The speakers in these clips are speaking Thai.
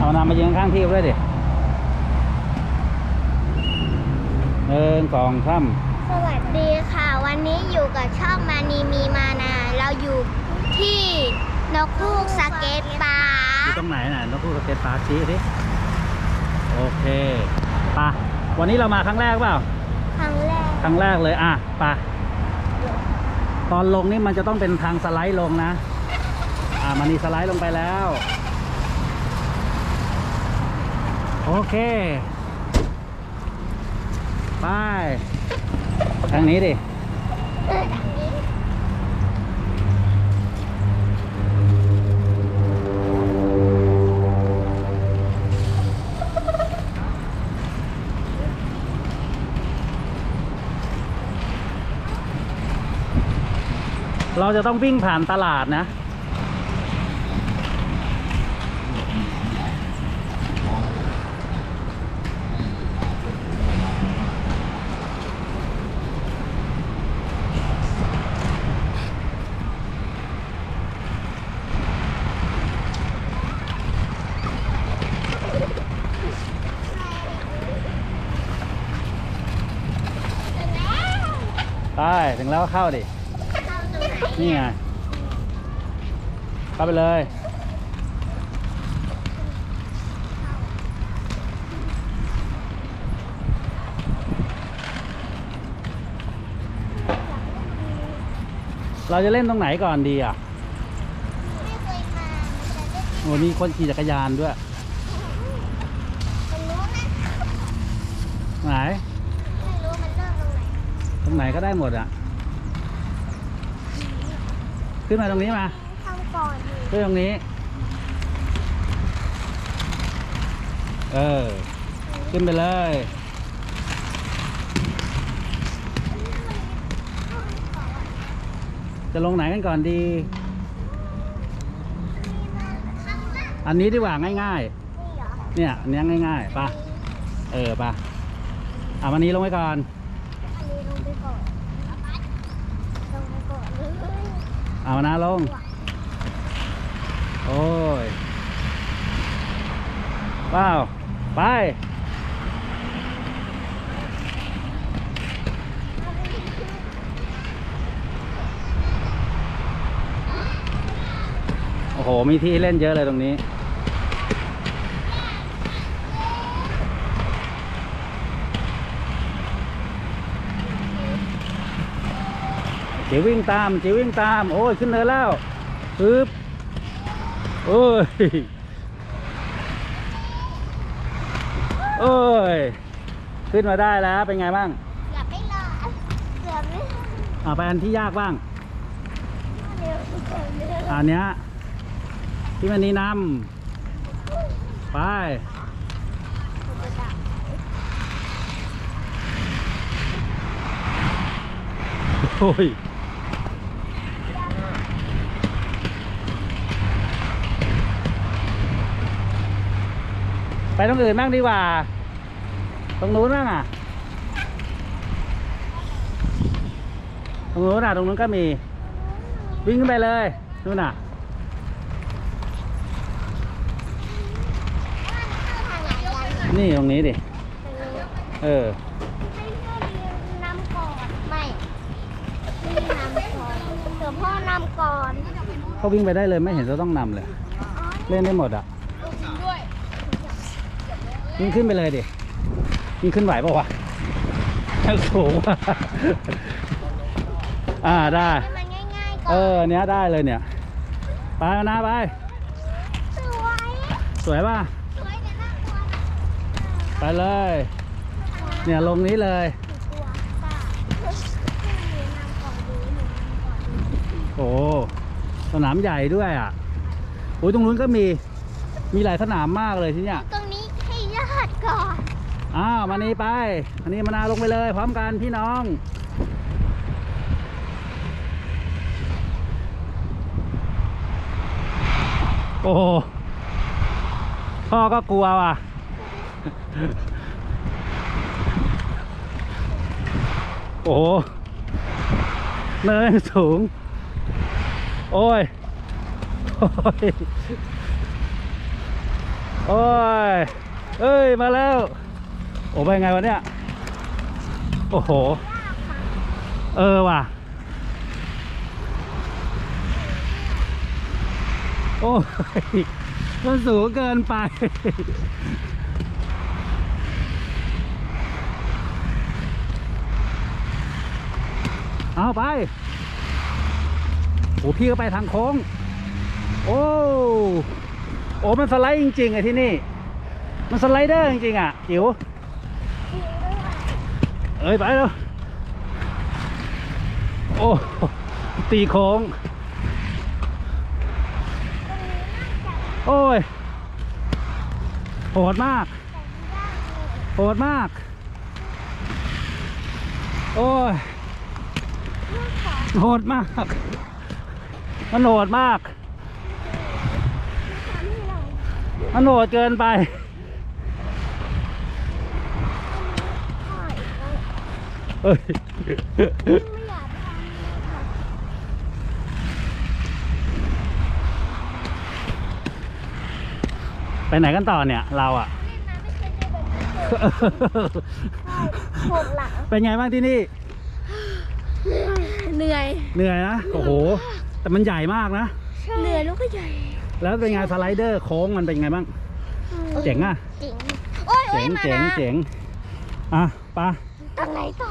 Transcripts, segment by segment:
เอานำมายืนข้างที่ด้วยดิหนึ่งสองสามสวัสดีค่ะ วันนี้อยู่กับช่องมานีมีมานา เราอยู่ที่นกคูกสเก็ตปาอยู่ร์ตรงไหนน่ะนกคู่สเก็ตปาร์คชี้สิโอเคไปะวันนี้เรามาครั้งแรกเปล่า ครั้งแรก ครั้งแรกเลยอะไปะตอนลงนี่มันจะต้องเป็นทางสไลด์ลงนะ อ่ามันนี่สไลด์ลงไปแล้ว โอเค ไป ทางนี้ดิเราจะต้องวิ่งผ่านตลาดนะ ไปถึงแล้วก็เข้าดิเข้าตรงไหนนี่ไง เข้าไปเลย เราจะเล่นตรงไหนก่อนดีอะไม่เคยมาแต่ได้โอ้มีคนขี่จักรยานด้วยมันรู้นะ ไหน ไม่รู้มันเริ่มตรงไหน ต รงไหนก็ได้หมดอะ ขึ้นมาตรงนี้มาทำก่อนดิขึ้นตรงนี้ เออ ขึ้นไปเลย จะลงไหนกันก่อนดีข้างล่างอันนี้ดีกว่าง่ายนี่เหรอๆเนี่ยอันนี้ง่ายๆปะเออปะอะวันนี้ลงไปก่อนอันนี้ลงไปก่อนลงไป ก่อนเลยเอานะลง โอ้ยว้าว ไปโอ้โห มีที่เล่นเยอะเลยตรงนี้ จิ๋ววิ่งตามจิ๋ววิ่งตาม โอ้ยขึ้นเนินแล้วปึ๊บโอ้ยโอ้ยขึ้นมาได้แล้วเป็นไงบ้างเกือบไม่รอดเกือบไม่รอดอ่าไปอันที่ยากบ้างเร็วเกือบไม่รอดอันเนี้ยที่มันนี้นำไปโอ้ย ไปตรงอื่นบ้างดีกว่า ตรงนู้นบ้างอะ ตรงนู้นอะ ตรงนู้นก็มี วิ่งขึ้นไปเลยนู่นน่ะ นี่ตรงนี้ดิ เออให้พ่อเรียนนำก่อน ไม่พี่นำก่อนเดี๋ยวพ่อนำก่อนเขาวิ่งไปได้เลยไม่เห็นจะต้องนำเลยอ๋อเล่นได้หมดอะด้วย วิ่งขึ้นไปเลยดิวิ่งขึ้นไหวปะวะสูงว่ะอ่าได้ ให้มันง่ายๆก่เออนอเนี้ยได้เลยเนี่ย ไปแล้วนะไป สวย สวยป่ะ สวยแต่น่ากลัวนะไปเลย เนี่ยลงนี้เลย กลัวป้าพี่นำก่อนดูหนูนำก่อนดูโอ้สนามใหญ่ด้วยอะโอ้ยตรงนู้นก็มี มีหลายสนามมากเลยที่เนี่ยตรงนี้ให้ยอด ก่อน อ้าวมานี่ไปอันนี้มานาลงไปเลย พร้อมกันพี่น้อง โอ้พ่อก็กลัวว่ะ โอ้เนินสูง โอ้ย โอ้ย โอ้ย เอ้ยมาแล้ว โอ้ไปไงวะเนี่ย โอ้โห เออว่ะ โอ้ยมันสูงเกินไป เอาไป โอ้พี่ก็ไปทางโค้ง โอ้ โอ้มันสไลด์จริงๆไอะที่นี่ มันสไลเดอร์จริงๆอะจิ๋วเอ้ยไปแล้วโอ้ ตีโค้ง โอ้ยโหดมาก โหดมาก โอ้ยโหดมาก มันโหดมาก มันโหดเกินไป เอ้ยไปไหนกันต่อเนี่ยเราอะปวดหลังเป็นไงบ้างที่นี่ เหนื่อย เหนื่อยนะ โอ้โห แต่มันใหญ่มากนะ เหนื่อยแล้วก็ใหญ่ แล้วเป็นไงสไลเดอร์โค้งมันเป็นไงบ้าง เจ๋งอะเจ๋ง โอ้ยโอ้เจ๋ยงมาเจ๋งนะเจ๋งอะไปะทางไหนต่อ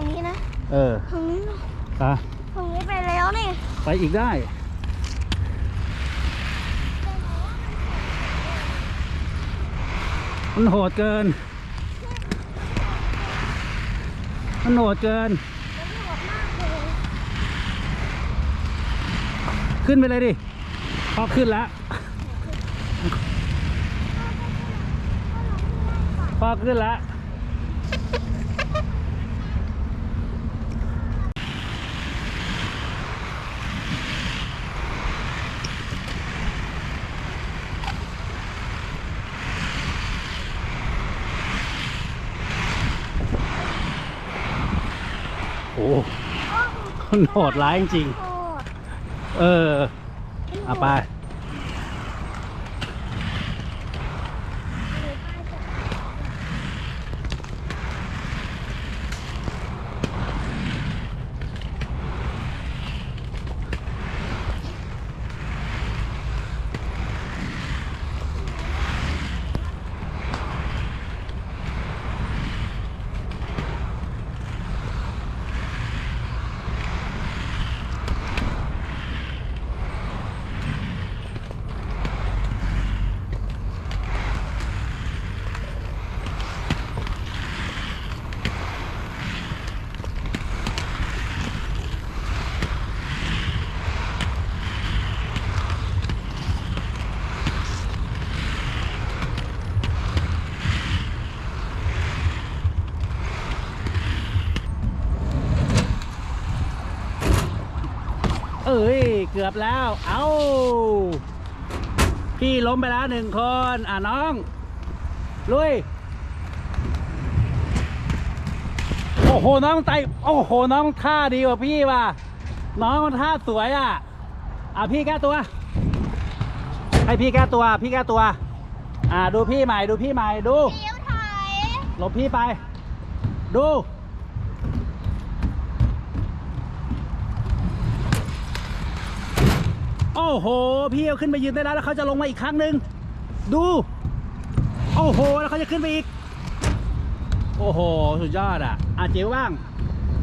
ทางนี้นะเออทางนี้เนอะไปะทางนี้ไปแล้วนี่ ไปอีกได้มันโหดเกิน มันโหดเกิน ขึ้นไปเลยดิ พอขึ้นแล้ว พอขึ้นแล้ว โอ้มันโหดร้ายจริงโอ้ๆเออเอาไป เอ้ย เกือบแล้ว เอาพี่ล้มไปแล้วหนึ่งคน อะน้อง ลุย โอ้โห น้องไตโอ้โห น้องท่าดีกว่าพี่ว่ะ น้องมันท่าสวยอะ อะพี่แก้ตัว ให้พี่แก้ตัว พี่แก้ตัว อ่าดูพี่ใหม่ ดูพี่ใหม่ ดูเดี๋ยวถอยหลบพี่ไป ดู อ้โห พี่เอาขึ้นไปยืนได้แล้วแล้วเขาจะลงมาอีกครั้งหนึ่งดู โอ้โห แล้วเขาจะขึ้นไปอีก โอ้โห สุดยอดอะ อะจิ๋วบ้าง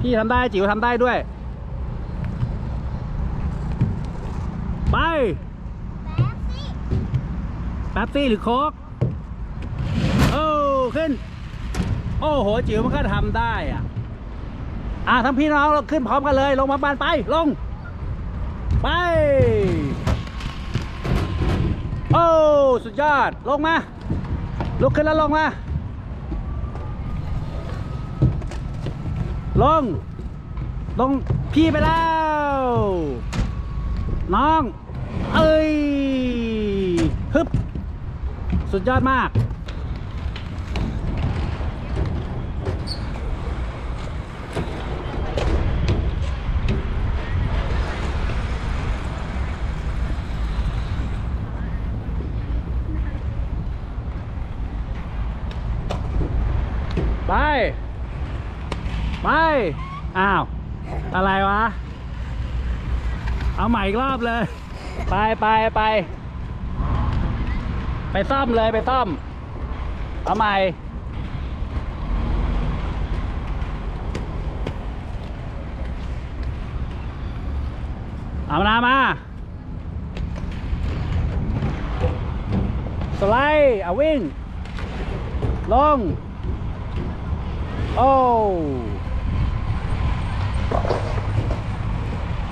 พี่ทำได้จิ๋วทำได้ด้วย ไปแป๊บสิแป๊บซี่หรือโคกโอ้ขึ้น โอ้โห จิ๋วมันก็ทำได้อะ อะทั้งพี่น้องเราขึ้นพร้อมกันเลย ลงมาบานไปลง ไป โอ้ สุดยอด ลงมา ลุกขึ้นแล้วลงมา ลง ลงพี่ไปแล้ว น้อง เอ้ยฮึบ สุดยอดมาก ไป ไป อ้าว อะไรวะ เอาใหม่อีกรอบเลย ไปไปไป ไปซ่อมเลยไปซ่อม เอาใหม่ เอามานามาสไลด์เอาวิ่ง ลง โอ้